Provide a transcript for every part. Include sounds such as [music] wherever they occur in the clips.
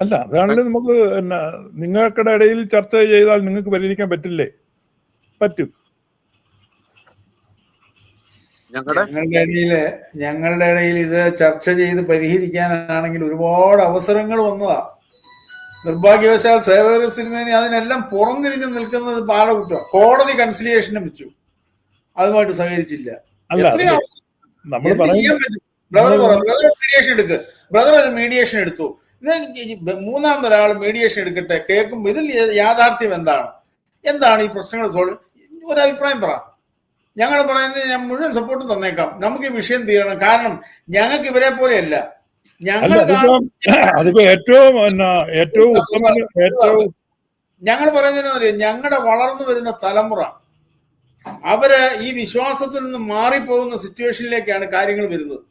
അല്ല അതാണെങ്കിൽ നമുക്ക് എന്നാ നിങ്ങൾക്കിടെ ഇടയിൽ ചർച്ച ചെയ്താൽ നിങ്ങൾക്ക് പരിഹരിക്കാൻ പറ്റില്ലേ? പറ്റും. ഞങ്ങളുടെ ഇടയിൽ ഇടയിൽ ഞങ്ങളുടെ ഇടയിൽ ഇത് ചർച്ച ചെയ്ത് പരിഹരിക്കാനാണെങ്കിൽ ഒരുപാട് അവസരങ്ങൾ വന്നതാ. നിർഭാഗ്യവശാൽ സേവകര സിനിമേനി അതിനെല്ലാം പുറംതിരിഞ്ഞ് നിൽക്കുന്നത് പാലകുറ്റം കോടതി കൺസിലിയേഷനും വെച്ചു. അതുമായിട്ട് സഹകരിച്ചില്ല. അല്ല നമ്മൾ പറയാൻ പറ്റും? ബ്രദർ ബ്രദർ മീഡിയേഷൻ എടുക്ക്. ബ്രദർ ഒരു മീഡിയേഷൻ എടുത്തു. ഇത് മൂന്നാം ഒരാൾ മീഡിയേഷൻ എടുക്കട്ടെ കേൾക്കും ഇതിൽ യാഥാർത്ഥ്യം എന്താണ്? എന്താണ് ഈ പ്രശ്നങ്ങൾ സോൾവ് ഒരു അഭിപ്രായം പറ. ഞങ്ങൾ പറയുന്നത് ഞാൻ മുഴുവൻ സപ്പോർട്ട് തന്നേക്കാം. നമുക്ക് ഈ വിഷയം തീരണം. കാരണം ഞങ്ങൾക്ക് ഇവരെ പോലെയല്ല. ഞങ്ങൾ അതിപ്പോ [clears throat] ഏറ്റവും ഏറ്റവും ഏറ്റവും ഞങ്ങൾ പറയുന്നത് ഞങ്ങളുടെ വളർന്നു വരുന്ന തലമുറ. അവർ ഈ വിശ്വാസത്തിൽ നിന്ന് മാറിപ്പോകുന്ന സിറ്റുവേഷനിലേക്കാണ് കാര്യങ്ങൾ വരുന്നത്.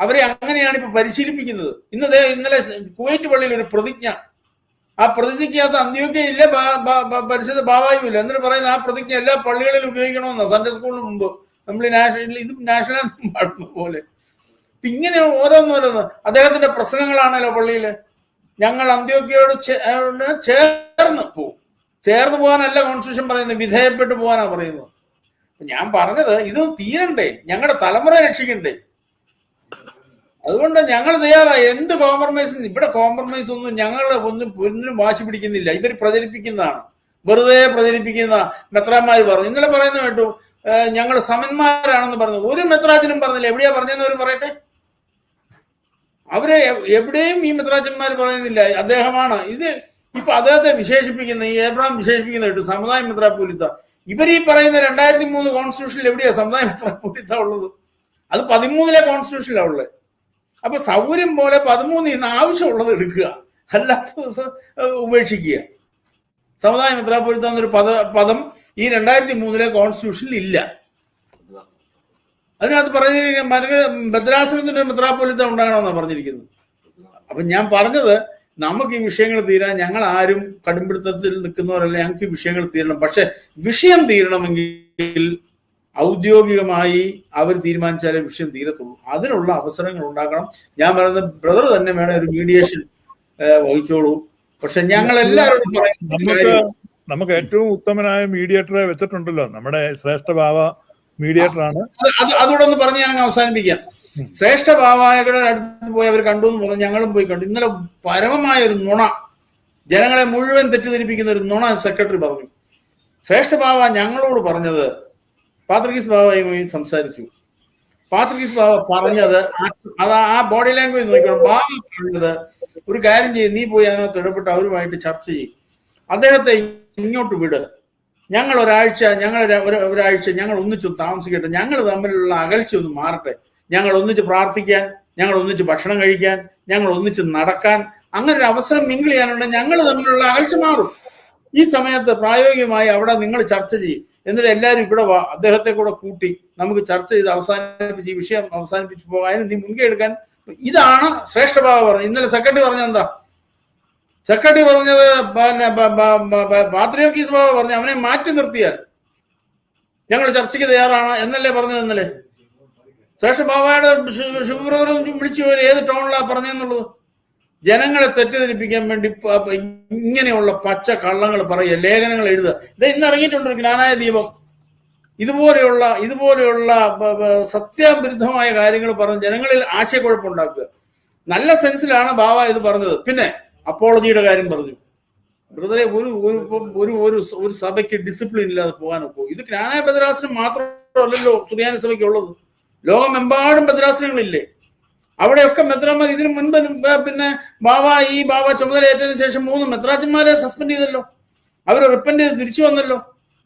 അവരെ അങ്ങനെയാണ് ഇപ്പൊ പരിശീലിപ്പിക്കുന്നത്. ഇന്ന് ദേ ഇന്നലെ കുവൈറ്റ് പള്ളിയിൽ ഒരു പ്രതിജ്ഞ. ആ പ്രതിജ്ഞയ്ക്കകത്ത് അന്ത്യോഗ്യയില്ല പരിശുദ്ധ ഭാവായുമില്ല എന്നിട്ട് പറയുന്ന ആ പ്രതിജ്ഞ എല്ലാ പള്ളികളിലും ഉപയോഗിക്കണമെന്നോ. സൺഡേ സ്കൂളിന് മുമ്പ് നമ്മൾ നാഷണൽ ഇത് നാഷണൽ പാടുന്ന പോലെ. ഇങ്ങനെ ഓരോന്നോരോന്ന്. അദ്ദേഹത്തിന്റെ പ്രസംഗങ്ങളാണല്ലോ പള്ളിയിൽ ഞങ്ങൾ അന്ത്യോഗ്യയോട് ചേർന്ന് പോകും ചേർന്ന് പോകാനല്ല കോൺസ്റ്റിറ്റ്യൂഷൻ പറയുന്നത് വിധേയപ്പെട്ടു പോകാനാണ് പറയുന്നത്. ഞാൻ പറഞ്ഞത് ഇത് തീരണ്ടേ. ഞങ്ങളുടെ തലമുറ രക്ഷിക്കണ്ടേ. അതുകൊണ്ട് ഞങ്ങൾ തയ്യാറായി. എന്ത് കോംപ്രമൈസ് ഇവിടെ കോംപ്രമൈസ് ഒന്നും ഞങ്ങൾ ഒന്നും ഒന്നിനും വാശി പിടിക്കുന്നില്ല. ഇവർ പ്രചരിപ്പിക്കുന്നതാണ്. വെറുതെ പ്രചരിപ്പിക്കുന്ന മെത്രാന്മാർ പറഞ്ഞു. ഇന്നലെ പറയുന്നത് കേട്ടു. ഞങ്ങൾ സമന്മാരാണെന്ന് പറഞ്ഞു. ഒരു മെത്രാജനും പറഞ്ഞില്ല. എവിടെയാ പറഞ്ഞതെന്ന് അവർ പറയട്ടെ? അവരെ എവിടെയും ഈ മെത്രാജന്മാർ പറയുന്നില്ല. അദ്ദേഹമാണ്. ഇത് ഇപ്പൊ അദ്ദേഹത്തെ വിശേഷിപ്പിക്കുന്ന ഈ ഏബ്രാം വിശേഷിപ്പിക്കുന്ന കേട്ടു. സമുദായ മെത്രാപൊലിത്ത ഇവർ ഈ പറയുന്ന രണ്ടായിരത്തി മൂന്ന് കോൺസ്റ്റിറ്റ്യൂഷനിൽ എവിടെയാ സമുദായ മെത്രാപൊലിത്ത ഉള്ളത്? അത് പതിമൂന്നിലെ കോൺസ്റ്റിറ്റ്യൂഷനിലാണ് ഉള്ളത്. അപ്പൊ സൗകര്യം പോലെ പതിമൂന്നിൽ നിന്ന് ആവശ്യമുള്ളത് എടുക്കുക. അല്ലാത്ത ഉപേക്ഷിക്കുക. സമുദായ മിത്രാപുരത്ത് എന്നൊരു പദ പദം ഈ രണ്ടായിരത്തി മൂന്നിലെ കോൺസ്റ്റിറ്റ്യൂഷനിൽ ഇല്ല. അതിനകത്ത് പറഞ്ഞിരിക്കുന്ന മരുക ഭദ്രാസനത്തിന്റെ മെത്രാപൊലിത്ത ഉണ്ടാകണമെന്നാണ് പറഞ്ഞിരിക്കുന്നത്. അപ്പൊ ഞാൻ പറഞ്ഞത് നമുക്ക് ഈ വിഷയങ്ങൾ തീരാൻ ഞങ്ങൾ ആരും കടുംപിടുത്തത്തിൽ നിൽക്കുന്നവരല്ല ഞങ്ങൾക്ക് ഈ വിഷയങ്ങൾ തീരണം. പക്ഷെ വിഷയം തീരണമെങ്കിൽ ഔദ്യോഗികമായി അവർ തീരുമാനിച്ചാലേ വിഷയം തീരത്തുള്ളൂ. അതിനുള്ള അവസരങ്ങൾ ഉണ്ടാക്കണം. ഞാൻ പറയുന്നത് ബ്രദർ തന്നെ വേണം ഒരു മീഡിയേഷൻ വഹിച്ചോളൂ. പക്ഷെ ഞങ്ങൾ എല്ലാവരോടും പറയുന്നത് നമുക്ക് ഏറ്റവും ഉത്തമനായ മീഡിയേറ്ററെ വെച്ചിട്ടുണ്ടല്ലോ. നമ്മുടെ ശ്രേഷ്ഠ ഭാവ മീഡിയേറ്റർ ആണ്. അത് അത് അതുകൂടെ ഒന്ന് പറഞ്ഞ് ഞാൻ അവസാനിപ്പിക്കാം. ശ്രേഷ്ഠ ഭാവായകളുടെ അടുത്ത് പോയി അവർ കണ്ടു എന്ന് പറഞ്ഞു ഞങ്ങളും പോയി കണ്ടു. ഇന്നലെ പരമമായ ഒരു നുണ ജനങ്ങളെ മുഴുവൻ തെറ്റിദ്ധരിപ്പിക്കുന്ന ഒരു നുണ സെക്രട്ടറി പറഞ്ഞു. ശ്രേഷ്ഠ ഭാവ ഞങ്ങളോട് പറഞ്ഞത് പാത്രികീസ് ബാബായി സംസാരിച്ചു. പാത്രികീസ് ബാബ പറഞ്ഞത് അത് ആ ബോഡി ലാംഗ്വേജ് നോക്കണം ബാബ പറഞ്ഞത് ഒരു കാര്യം ചെയ്യും നീ പോയി അതിനകത്ത് ഇടപെട്ട് അവരുമായിട്ട് ചർച്ച ചെയ്യും. അദ്ദേഹത്തെ ഇങ്ങോട്ട് വിട്. ഞങ്ങൾ ഒരാഴ്ച ഞങ്ങൾ ഒരു- ഒരു- ഒരാഴ്ച ഞങ്ങൾ ഒന്നിച്ചു താമസിക്കട്ടെ. ഞങ്ങൾ തമ്മിലുള്ള അകൽച്ച ഒന്ന് മാറട്ടെ. ഞങ്ങൾ ഒന്നിച്ച് പ്രാർത്ഥിക്കാൻ ഞങ്ങൾ ഒന്നിച്ച് ഭക്ഷണം കഴിക്കാൻ ഞങ്ങൾ ഒന്നിച്ച് നടക്കാൻ അങ്ങനെ ഒരു അവസരം മിങ്കിൾ ചെയ്യാനുണ്ടെങ്കിൽ ഞങ്ങൾ തമ്മിലുള്ള അകൽച്ച മാറും. ഈ സമയത്ത് പ്രായോഗികമായി അവിടെ നിങ്ങൾ ചർച്ച ചെയ്യും. എന്നിട്ട് എല്ലാവരും ഇവിടെ വാ അദ്ദേഹത്തെ കൂടെ കൂട്ടി നമുക്ക് ചർച്ച ചെയ്ത് അവസാനിപ്പിച്ച് ഈ വിഷയം അവസാനിപ്പിച്ച് പോകാൻ നീ മുൻകൈ എടുക്കാൻ ഇതാണ് ശ്രേഷ്ഠഭാവ പറഞ്ഞത്. ഇന്നലെ സെക്രട്ടറി പറഞ്ഞ എന്താ? സെക്രട്ടറി പറഞ്ഞത് പിന്നെ ബാത്രൂം കീസ് ബ- ബ- ബാബ പറഞ്ഞു അവനെ മാറ്റി നിർത്തിയാൽ ഞങ്ങൾ ചർച്ചയ്ക്ക് തയ്യാറാണ് എന്നല്ലേ പറഞ്ഞത് ഇന്നലെ? ശ്രേഷ്ഠ ബാബയുടെ ശുഭ്രതരും വിളിച്ചു ഏത് ടോണിലാണ് പറഞ്ഞെന്നുള്ളത് ജനങ്ങളെ തെറ്റിദ്ധരിപ്പിക്കാൻ വേണ്ടി ഇങ്ങനെയുള്ള പച്ച കള്ളങ്ങൾ പറയുക ലേഖനങ്ങൾ എഴുതുക. ഇത് ഇന്ന് ഇറങ്ങിയിട്ടുണ്ട് ജ്ഞാനായ ദീപം. ഇതുപോലെയുള്ള ഇതുപോലെയുള്ള സത്യവിരുദ്ധമായ കാര്യങ്ങൾ പറഞ്ഞ് ജനങ്ങളിൽ ആശയക്കുഴപ്പമുണ്ടാക്കുക. നല്ല സെൻസിലാണ് ബാബ ഇത് പറഞ്ഞത്. പിന്നെ അപ്പോളജിയുടെ കാര്യം പറഞ്ഞു. ബ്രദറെ ഒരു ഒരു ഒരു ഒരു സഭയ്ക്ക് ഡിസിപ്ലിൻ ഇല്ലാതെ പോകാനൊക്കെ. ഇത് ജ്ഞാനായ ബദ്രാസിനും മാത്രമല്ലല്ലോ സുറിയാനി സഭയ്ക്ക് ഉള്ളത് ലോകമെമ്പാടും ഭദ്രാസനങ്ങളില്ലേ അവിടെയൊക്കെ മെത്രാമാർ ഇതിനു മുൻപ് പിന്നെ ബാബ ഈ ബാബ ചുമതലയേറ്റതിനു ശേഷം മൂന്ന് മെത്രാച്ചന്മാരെ സസ്പെൻഡ് ചെയ്തല്ലോ. അവർ റിപ്പൻഡ് ചെയ്ത് തിരിച്ചു വന്നല്ലോ.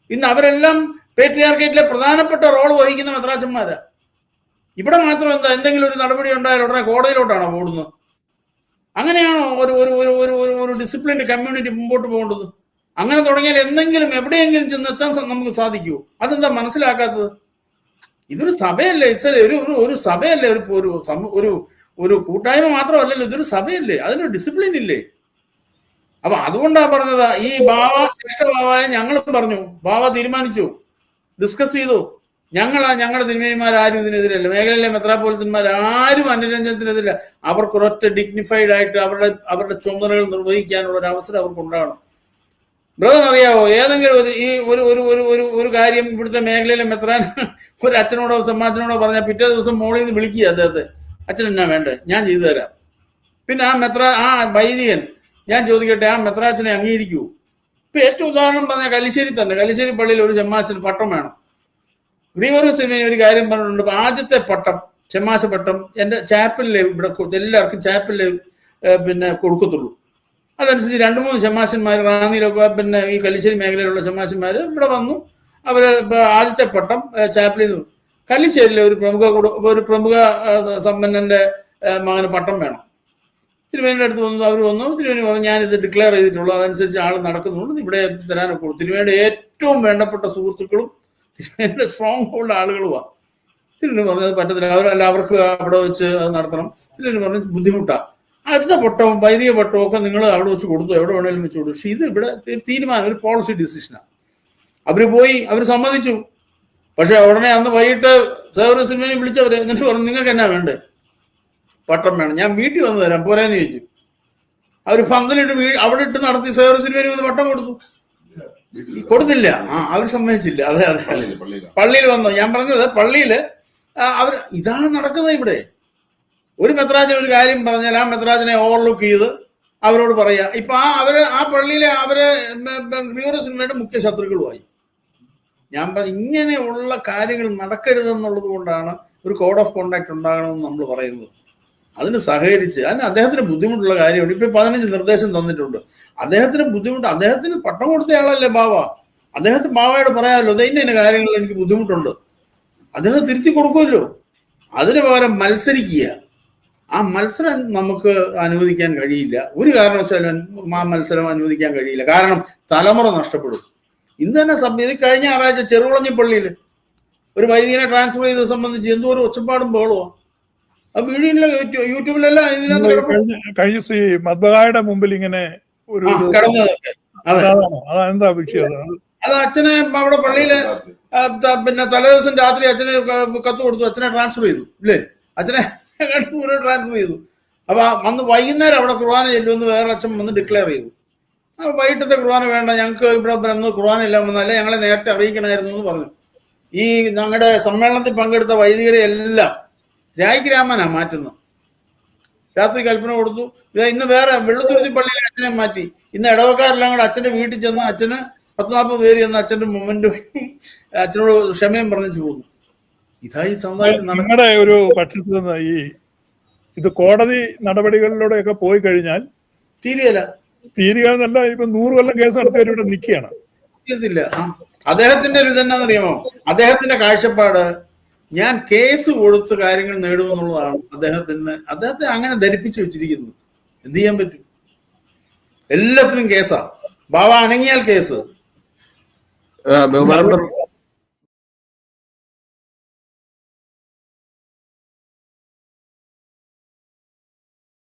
ഇന്ന് അവരെല്ലാം പേട്രിയാർക്കേറ്റിലെ പ്രധാനപ്പെട്ട റോൾ വഹിക്കുന്ന മെത്രാച്ചന്മാരാ ഇവിടെ മാത്രം എന്താ എന്തെങ്കിലും ഒരു നടപടി ഉണ്ടായാൽ ഉടനെ കോടതിയിലോട്ടാണോ ഓടുന്നത്? അങ്ങനെയാണോ ഒരു ഒരു ഒരു ഒരു ഒരു ഒരു ഡിസിപ്ലിൻഡ് കമ്മ്യൂണിറ്റി മുമ്പോട്ട് പോകേണ്ടത്? അങ്ങനെ തുടങ്ങിയാൽ എന്തെങ്കിലും എവിടെയെങ്കിലും ചെന്നെത്താൻ നമുക്ക് സാധിക്കുമോ അതെന്താ മനസ്സിലാക്കാത്തത്? ഇതൊരു സഭയല്ലേ? ഇറ്റ്സ് ഒരു ഒരു സഭയല്ലേ? ഒരു ഒരു ഒരു ഒരു കൂട്ടായ്മ മാത്രമല്ലല്ലോ ഇതൊരു സഭയല്ലേ? അതിനൊരു ഡിസിപ്ലിൻ ഇല്ലേ? അപ്പൊ അതുകൊണ്ടാ പറഞ്ഞത് ഈ ബാവ ശ്രേഷ്ഠ ബാവായ ഞങ്ങളും പറഞ്ഞു. ബാവ തീരുമാനിച്ചു. ഡിസ്കസ് ചെയ്തു. ഞങ്ങളാ ഞങ്ങളുടെ തിരുമേനിമാർ ആരും ഇതിനെതിരല്ല. മേഖലയിലെ മെത്രാപോലിത്തന്മാർ ആരും അവർക്ക് ഒരൊറ്റ ഡിഗ്നിഫൈഡ് ആയിട്ട് അവരുടെ അവരുടെ ചുമതലകൾ നിർവഹിക്കാനുള്ള ഒരു അവസരം അവർക്ക് ഉണ്ടാകണം ബ്രദർ അറിയാവോ? ഏതെങ്കിലും ഒരു ഈ ഒരു ഒരു ഒരു ഒരു ഒരു കാര്യം ഇവിടുത്തെ മേഖലയിലെ മെത്രാൻ [laughs] ഒരു അച്ഛനോടോ സമ്മാച്ചനോടോ പറഞ്ഞാൽ പിറ്റേ ദിവസം മോളിൽ നിന്ന് വിളിക്കുക അദ്ദേഹത്തെ. അച്ഛൻ എന്നാ വേണ്ടേ? ഞാൻ ചെയ്തു തരാം. പിന്നെ ആ മെത്ര ആ വൈദികൻ ഞാൻ ചോദിക്കട്ടെ ആ മെത്രാച്ചനെ അംഗീകരിക്കൂ ഇപ്പൊ ഏറ്റവും ഉദാഹരണം പറഞ്ഞാൽ കലിശ്ശേരി തന്നെ. കലിശ്ശേരി പള്ളിയിൽ ഒരു ചെമ്മാശന് പട്ടം വേണം. ഗ്രീവറൂസ് സിനിമയിൽ ഒരു കാര്യം പറഞ്ഞിട്ടുണ്ട്. ആദ്യത്തെ പട്ടം ചെമ്മാശ പട്ടം എന്റെ ചാപ്പലിലെ ഇവിടെ എല്ലാവർക്കും ചാപ്പലിലെ പിന്നെ കൊടുക്കത്തുള്ളൂ. അതനുസരിച്ച് രണ്ട് മൂന്ന് ചെമ്മാശന്മാർ റാന്നിയിലൊക്കെ പിന്നെ ഈ കല്ലിശ്ശേരി മേഖലയിലുള്ള ചെമ്മാശന്മാർ ഇവിടെ വന്നു. അവർ ആദ്യത്തെ പട്ടം ചാപ്പലിൽ നിന്ന് കല്ലിശ്ശേരിയിലെ ഒരു പ്രമുഖ ഒരു പ്രമുഖ സമ്പന്നന്റെ മകന് പട്ടം വേണം. തിരുവേനിയുടെ അടുത്ത് വന്നു അവർ വന്നു. തിരുവേനി പറഞ്ഞു ഞാനിത് ഡിക്ലെയർ ചെയ്തിട്ടുള്ളൂ. അതനുസരിച്ച് ആൾ നടക്കുന്നുണ്ട്. ഇവിടെ തരാനൊക്കെ ഉള്ളൂ തിരുവേനിയുടെ ഏറ്റവും വേണ്ടപ്പെട്ട സുഹൃത്തുക്കളും തിരുവേനിയുടെ സ്ട്രോങ് ഹോൾഡ് ആളുകളുമാണ്. തിരുവേണി പറഞ്ഞത് പറ്റത്തില്ല. അവരല്ല അവർക്ക് അവിടെ വെച്ച് അത് നടത്തണം. തിരുവേണി പറഞ്ഞ് ബുദ്ധിമുട്ടാണ് അടുത്ത പൊട്ടവും വൈദിക പൊട്ടവും ഒക്കെ നിങ്ങൾ അവിടെ വെച്ച് കൊടുത്തു എവിടെ വേണേലും വെച്ച് കൊടുത്തു. പക്ഷെ ഇത് ഇവിടെ ഒരു തീരുമാനം ഒരു പോളിസി ഡിസിഷനാണ് അവർ പോയി അവർ സമ്മതിച്ചു. പക്ഷെ ഉടനെ അന്ന് വൈകിട്ട് സേവന സിനിമയെ വിളിച്ചവര് എന്നിട്ട് പറഞ്ഞു നിങ്ങൾക്ക് എന്നാ വേണ്ടേ? പട്ടം വേണം. ഞാൻ വീട്ടിൽ വന്ന് തരാം പോരാന്ന് ചോദിച്ചു. അവർ പന്തലിട്ട് വീ അവിടെ ഇട്ട് നടത്തി സേവന സിനിമയിൽ വന്ന് പട്ടം കൊടുത്തു. കൊടുത്തില്ല. ആ അവർ സമ്മതിച്ചില്ല. അതെ അതെ. പള്ളിയിൽ വന്നു. ഞാൻ പറഞ്ഞത് പള്ളിയിൽ അവർ ഇതാണ് നടക്കുന്നത് ഇവിടെ. ഒരു മെത്രാജൻ ഒരു കാര്യം പറഞ്ഞാൽ ആ മെത്രാജനെ ഓവർലുക്ക് ചെയ്ത് അവരോട് പറയുക ഇപ്പൊ ആ അവർ ആ പള്ളിയിലെ അവർ ഗ്രീവറ സിനിമയുടെ മുഖ്യ ശത്രുക്കളുമായി. ഞാൻ ഇങ്ങനെയുള്ള കാര്യങ്ങൾ നടക്കരുതെന്നുള്ളത് കൊണ്ടാണ് ഒരു കോഡ് ഓഫ് കോണ്ടാക്ട് ഉണ്ടാകണമെന്ന് നമ്മൾ പറയുന്നത്. അതിന് സഹകരിച്ച് അതിന് അദ്ദേഹത്തിന് ബുദ്ധിമുട്ടുള്ള കാര്യമുണ്ട്. ഇപ്പൊ പതിനഞ്ച് നിർദ്ദേശം തന്നിട്ടുണ്ട്. അദ്ദേഹത്തിന് ബുദ്ധിമുട്ട് അദ്ദേഹത്തിന് പട്ടം കൊടുത്ത ആളല്ലേ ബാവ? അദ്ദേഹത്തിന് ബാവയോട് പറയാമല്ലോ അത് ഇന്ന കാര്യങ്ങളിൽ എനിക്ക് ബുദ്ധിമുട്ടുണ്ട്. അദ്ദേഹം തിരുത്തി കൊടുക്കുമല്ലോ. അതിന് പകരം മത്സരിക്കുക. ആ മത്സരം നമുക്ക് അനുവദിക്കാൻ കഴിയില്ല. ഒരു കാരണവശാലും ആ മത്സരം അനുവദിക്കാൻ കഴിയില്ല. കാരണം തലമുറ നഷ്ടപ്പെടും. ഇന്ന് തന്നെ ഇത് കഴിഞ്ഞ ഞായറാഴ്ച ചെറുകുളഞ്ഞി പള്ളിയിൽ ഒരു വൈദികനെ ട്രാൻസ്ഫർ ചെയ്തത് സംബന്ധിച്ച് എന്തോ ഒരു ഒച്ചപ്പാടും ബഹളമോ ആ വീഡിയോ യൂട്യൂബിലെല്ലാം ഇതിനകത്ത് കഴിഞ്ഞ ശ്രീ മദ്ബഹായുടെ മുമ്പിൽ ഇങ്ങനെ ഒരു അതെന്താ വിഷയം അത്? അച്ഛനെ അവിടെ പള്ളിയിൽ പിന്നെ തലേദിവസം രാത്രി അച്ഛനെ കത്ത് കൊടുത്തു. അച്ഛനെ ട്രാൻസ്ഫർ ചെയ്തു. ഇല്ലേ? അച്ഛനെ പൂരെ ട്രാൻസ്ഫർ ചെയ്തു. അപ്പൊ ആ അന്ന് വൈകുന്നേരം അവിടെ കുർബാന ചെല്ലുമെന്ന് വേറെ അച്ഛൻ വന്ന് ഡിക്ലെയർ ചെയ്തു. ആ വൈകിട്ടത്തെ കുർബാന വേണ്ട ഞങ്ങൾക്ക് ഇവിടെ വന്ന് കുർബാന ഇല്ല വന്നല്ലേ ഞങ്ങളെ നേരത്തെ അറിയിക്കണമായിരുന്നു എന്ന് പറഞ്ഞു. ഈ ഞങ്ങളുടെ സമ്മേളനത്തിൽ പങ്കെടുത്ത വൈദികരെ എല്ലാം രാമനാ മാറ്റുന്നത്. രാത്രി കൽപ്പന കൊടുത്തു. ഇത് ഇന്ന് വേറെ വെള്ളത്തുരുത്തി പള്ളിയിലെ അച്ഛനെ മാറ്റി. ഇന്ന് ഇടവക്കാരെല്ലാം കൂടെ അച്ഛന്റെ വീട്ടിൽ ചെന്ന് അച്ഛന് പത്ത് നാൽപ്പത് പേര് ചെന്ന് അച്ഛന്റെ മൊമെന്റും അച്ഛനോട് ക്ഷമയും പറഞ്ഞു സമുദായത്തിൽ നടക്കുന്നത് നിങ്ങളുടെ ഒരു പക്ഷത്തിൽ നിന്ന് ഈ ഇത് കോടതി നടപടികളിലൂടെയൊക്കെ പോയി കഴിഞ്ഞാൽ തീരുകയല്ല. തീരുക എന്നല്ല ഇപ്പൊ നൂറ് കൊല്ലം കേസ് നടത്തിയവർ ഇവിടെ നിൽക്കുകയാണ്. അദ്ദേഹത്തിന്റെ ഒരു ഇതെന്നാണെന്നറിയാമോ അദ്ദേഹത്തിന്റെ കാഴ്ചപ്പാട് ഞാൻ കേസ് കൊടുത്ത് കാര്യങ്ങൾ നേടുമെന്നുള്ളതാണ് അദ്ദേഹത്തിന് അദ്ദേഹത്തെ അങ്ങനെ ധരിപ്പിച്ചു വെച്ചിരിക്കുന്നു. എന്ത് ചെയ്യാൻ പറ്റും? എല്ലാത്തിനും കേസാ. ബാബ അനങ്ങിയാൽ കേസ്.